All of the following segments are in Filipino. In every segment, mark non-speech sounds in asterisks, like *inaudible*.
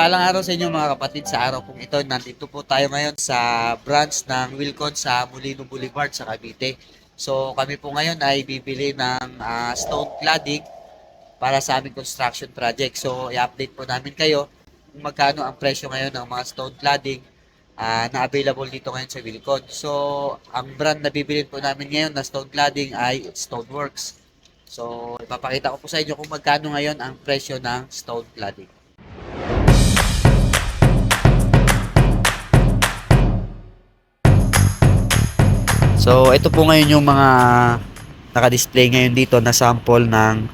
Mapagpalang araw sa inyo mga kapatid sa araw kong ito. Nandito po tayo ngayon sa branch ng Wilcon sa Molino Boulevard sa Cavite. So kami po ngayon ay bibili ng ah, stone cladding para sa aming construction project. So i-update po namin kayo kung magkano ang presyo ngayon ng mga stone cladding ah, na available dito ngayon sa Wilcon. So ang brand na bibilin po namin ngayon na stone cladding ay Stoneworks. So ipapakita ko po sa inyo kung magkano ngayon ang presyo ng stone cladding. So, ito po ngayon yung mga naka-display ngayon dito na sample ng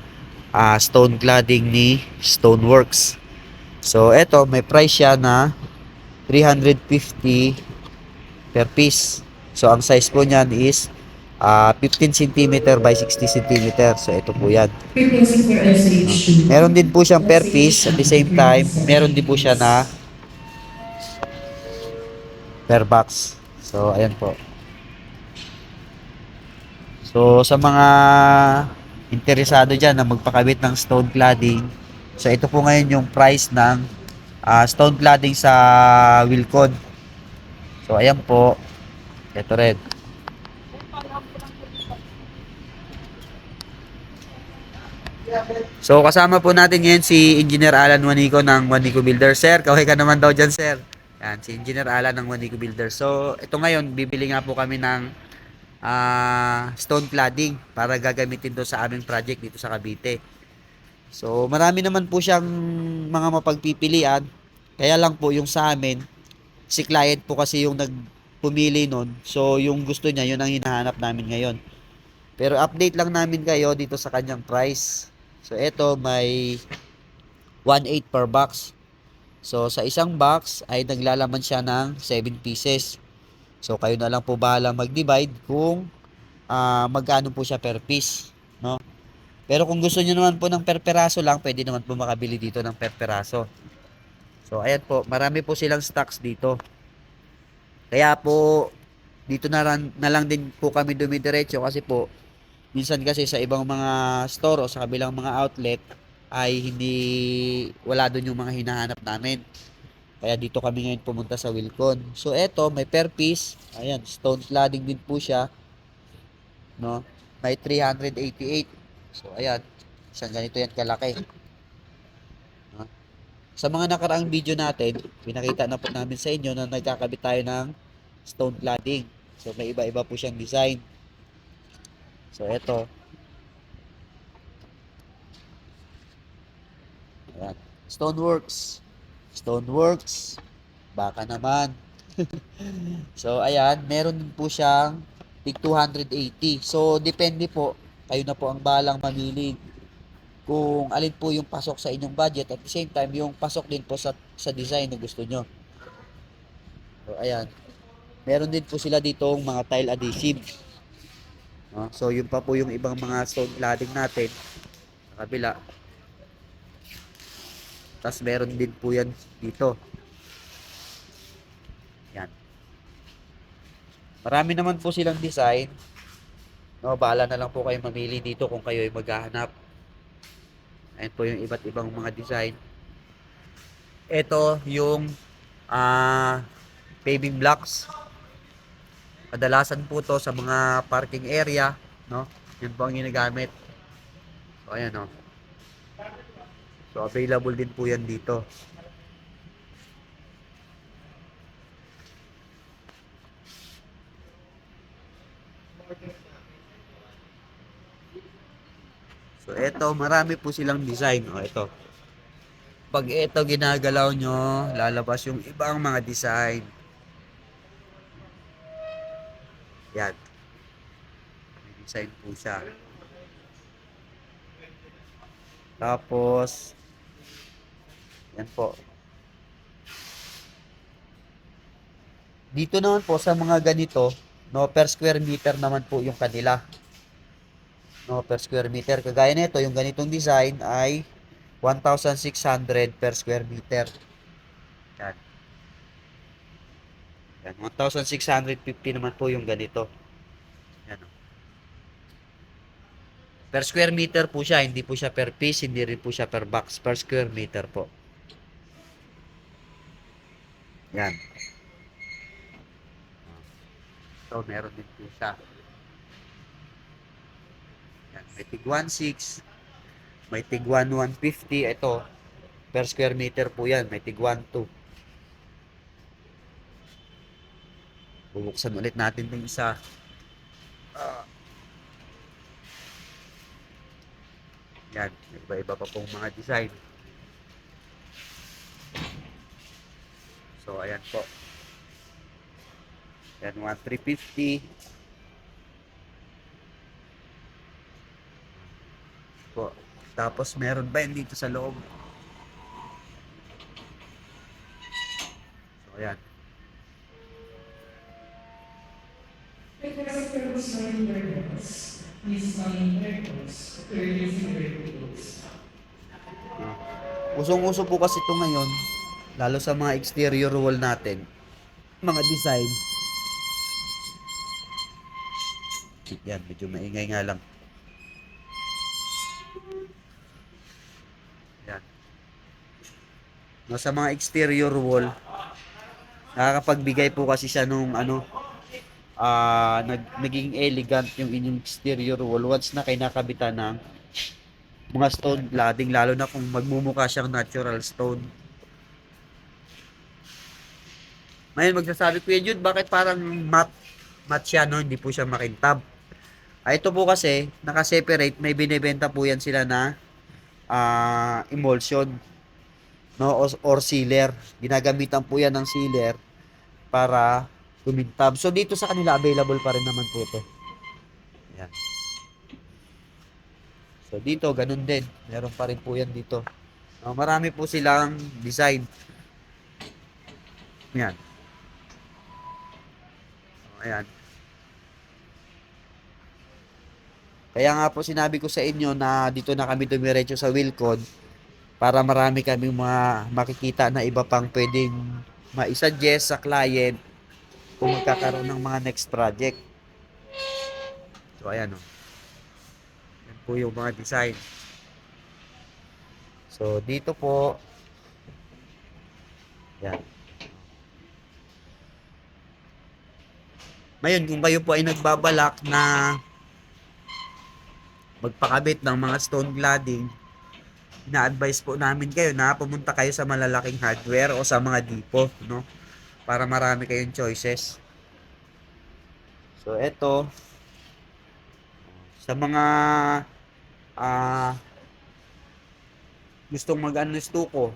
ah, stone cladding ni Stoneworks. So, ito may price siya na 350 per piece. So, ang size po niyan is ah, 15 cm by 60 cm. So, ito po yan. Preparing for SH2. Meron din po siyang per piece at the same time, meron din po siya na per box. So, ayan po. So, sa mga interesado dyan na magpakabit ng stone cladding, so ito po ngayon yung price ng ah, stone cladding sa Wilcon. So, ayan po. Ito rin. So, kasama po natin ngayon si Engineer Alan Wanico ng Wanico Builder. Sir, kaway ka naman daw dyan, sir. Yan, si Engineer Alan ng Wanico Builder. So, ito ngayon, bibili nga po kami ng ah, stone cladding para gagamitin do sa aming project dito sa Cavite. So, marami naman po siyang mga mapagpipilian. Kaya lang po yung sa amin, si client po kasi yung nagpumili nun. So, yung gusto niya, yun ang hinahanap namin ngayon. Pero update lang namin kayo dito sa kanyang price. So, ito may 1.8 per box. So, sa isang box ay naglalaman siya ng 7 pieces. So, kayo na lang po bahala mag-divide kung ah, magkano po siya per piece. No? Pero kung gusto niyo naman po ng per peraso lang, pwede naman po makabili dito ng per peraso. So, ayan po. Marami po silang stocks dito. Kaya po, dito na, ran- na lang din po kami dumidiretso kasi po, minsan kasi sa ibang mga store o sa kabilang mga outlet ay hindi wala doon yung mga hinahanap namin. Kaya dito kami ngayon pumunta sa Wilcon. So eto, may per piece. Ayan, stone cladding din po siya. No? May 388. So ayan, isang ganito yan kalaki. No? Sa mga nakaraang video natin, pinakita na po namin sa inyo na nagkakabit tayo ng stone cladding. So may iba-iba po siyang design. So, eto. Ayan. Stoneworks. Stoneworks. Baka naman. *laughs* so, ayan. Meron din po siyang tig 280. So, depende po. Kayo na po ang balang mamili kung alin po yung pasok sa inyong budget at the same time yung pasok din po sa, sa design na gusto nyo. So, ayan. Meron din po sila ditong mga tile adhesive. No? So, yun pa po yung ibang mga stone cladding natin sa kabila. Tapos meron din po yan dito. Yan. Marami naman po silang design. No, bahala na lang po kayo mamili dito kung kayo ay maghahanap. Ayan po yung iba't ibang mga design. Ito yung ah paving blocks. Kadalasan po to sa mga parking area, no? Yun po ang ginagamit. So, ayan, no? So, available din po yan dito. So, eto, marami po silang design. O, ito. Pag ito ginagalaw nyo, lalabas yung ibang mga design. Yan. May design po siya. Tapos, yan po. Dito naman po sa mga ganito, no, per square meter naman po yung kanila. No, per square meter. Kagaya nito, yung ganitong design ay 1,600 per square meter. Yan. Yan, 1,650 naman po yung ganito. Yan. Per square meter po siya, hindi po siya per piece, hindi rin po siya per box, per square meter po. Yan. So, meron din po siya. Yan. May tig 1.6. May tig 1.150. Ito, per square meter po yan. May tig 1.2. Bubuksan ulit natin itong isa. Ah. Yan. Iba-iba pa pong mga design. So, ayan po. Yan, 1,350. Po. Tapos, meron ba yun dito sa loob? So, ayan. Request for signing records. Courtesy records. Usong-uso po kasi ito ngayon, lalo sa mga exterior wall natin, mga design. Yan, medyo maingay nga lang. Yan. No, sa mga exterior wall, nakakapagbigay po kasi siya nung ano, ah nag, naging elegant yung inyong exterior wall once na kayo nakabitan ng mga stone cladding lalo na kung magmumukha siyang natural stone. Ngayon magsasabi Kuya Jude, bakit parang matte matte siya no, hindi po siya makintab. Ah, ito po kasi naka-separate, may binebenta po yan sila na ah emulsion no or, or sealer. Ginagamitan po yan ng sealer para kumintab. So dito sa kanila available pa rin naman po ito. Yan. So dito, ganun din. Meron pa rin po yan dito. Uh, marami po silang design. Yan. Ayan. Kaya nga po sinabi ko sa inyo na dito na kami dumiretso sa Wilcon para marami kami mga makikita na iba pang pwedeng ma-suggest sa client kung magkakaroon ng mga next project. So ayan o. Yan po yung mga design. So dito po yan. Ngayon, kung kayo po ay nagbabalak na magpakabit ng mga stone cladding, ina-advise po namin kayo na pumunta kayo sa malalaking hardware o sa mga depot, no? Para marami kayong choices. So, eto, sa mga ah gustong mag-ano stuko,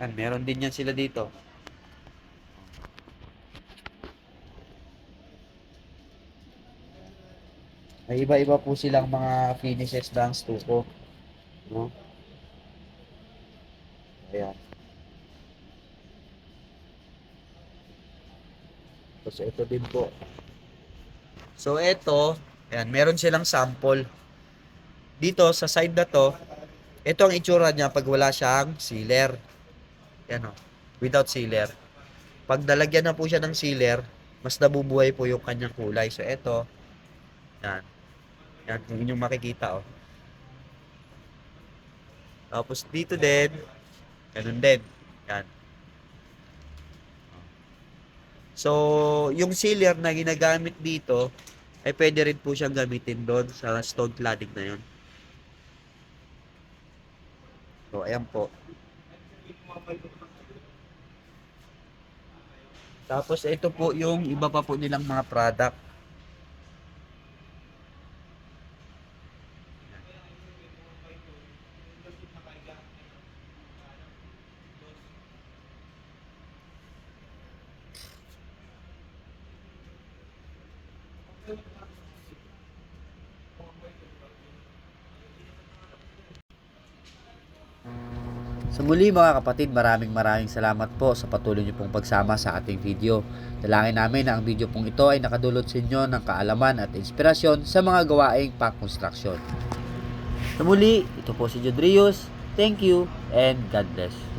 yan, meron din yan sila dito. May iba-iba po silang mga finishes ng stuko. No? Ayan. Tapos ito din po. So ito, ayan, meron silang sample. Dito sa side na to, ito ang itsura niya pag wala siyang sealer. Yan o, without sealer. Pag dalagyan na po siya ng sealer, mas nabubuhay po yung kanyang kulay. So ito, yan. Yan, yung inyong makikita oh. Tapos dito din, ganun din. Yan. So, yung sealer na ginagamit dito, ay pwede rin po siyang gamitin doon sa stone cladding na yun. So, ayan po. Tapos, ito po yung iba pa po nilang mga product. Sa muli mga kapatid, maraming maraming salamat po sa patuloy niyo pong pagsama sa ating video. Dalangin namin na ang video pong ito ay nakadulot sa inyo ng kaalaman at inspirasyon sa mga gawaing pang-construction. Sa muli, ito po si Jodrius. Thank you and God bless.